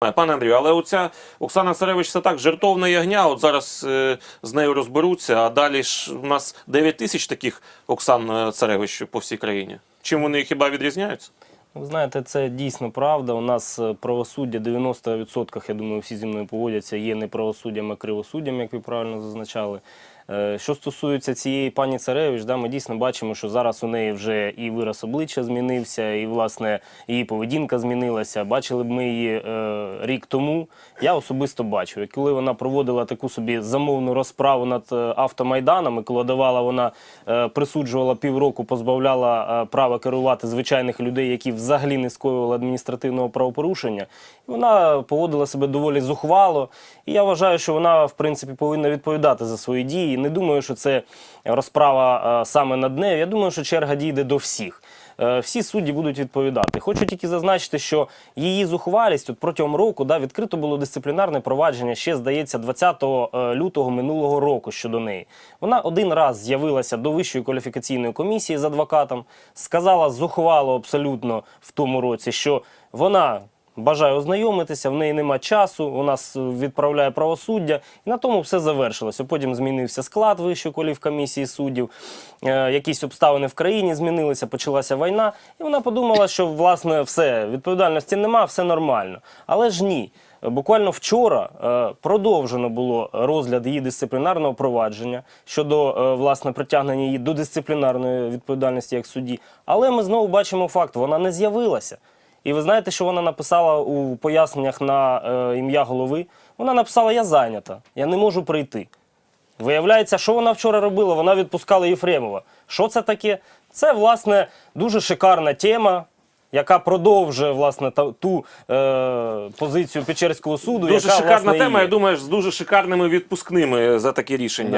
Пане Андрію, але оця Оксана Царевич це так жертовне ягня. От зараз е, з нею розберуться, а далі ж у нас 9 тисяч таких Оксан е, Царевич по всій країні. Чим вони хіба відрізняються? Ви знаєте, це дійсно правда. У нас е, правосуддя 90%, я думаю, всі зі мною погодяться, є не правосуддям, а кривосуддям, як ви правильно зазначали. Е, Що стосується цієї пані Царевич, да, ми дійсно бачимо, що зараз у неї вже і вираз обличчя змінився, і власне її поведінка змінилася. Бачили б ми її е, рік тому. Я особисто бачив, коли вона проводила таку собі замовну розправу над е, автомайданами, коли давала вона е, присуджувала півроку, позбавляла е, права керувати звичайних людей, які взагалі не скоювали адміністративного правопорушення. І вона поводила себе доволі зухвало. І я вважаю, що вона, в принципі, повинна відповідати за свої дії. Не думаю, що це розправа е, саме над нею. Я думаю, що черга дійде до всіх. Е, Всі судді будуть відповідати. Хочу тільки зазначити, що її зухвалість от протягом року да, відкрито було дисциплінарне провадження ще, здається, 20 е, лютого минулого року щодо неї. Вона один раз з'явилася до Вищої кваліфікаційної комісії з адвокатом, сказала зухвало абсолютно в тому році, що вона. Бажає ознайомитися, в неї нема часу, у нас відправляє правосуддя, і на тому все завершилося. Потім змінився склад Вищої кваліфкомісії суддів, е, якісь обставини в країні змінилися, почалася війна, і вона подумала, що власне все, відповідальності нема, все нормально. Але ж ні. Буквально вчора е, продовжено було розгляд її дисциплінарного провадження щодо е, власне притягнення її до дисциплінарної відповідальності як судді. Але ми знову бачимо факт, вона не з'явилася. І ви знаєте, що вона написала у поясненнях на е, ім'я голови? Вона написала: Я зайнята, я не можу прийти. Виявляється, що вона вчора робила? Вона відпускала Єфремова. Що це таке? Це, власне, дуже шикарна тема, яка продовжує власне та- ту е, позицію Печерського суду. Дуже яка, шикарна власне, тема. є. Я думаю, з дуже шикарними відпускними за таке рішення.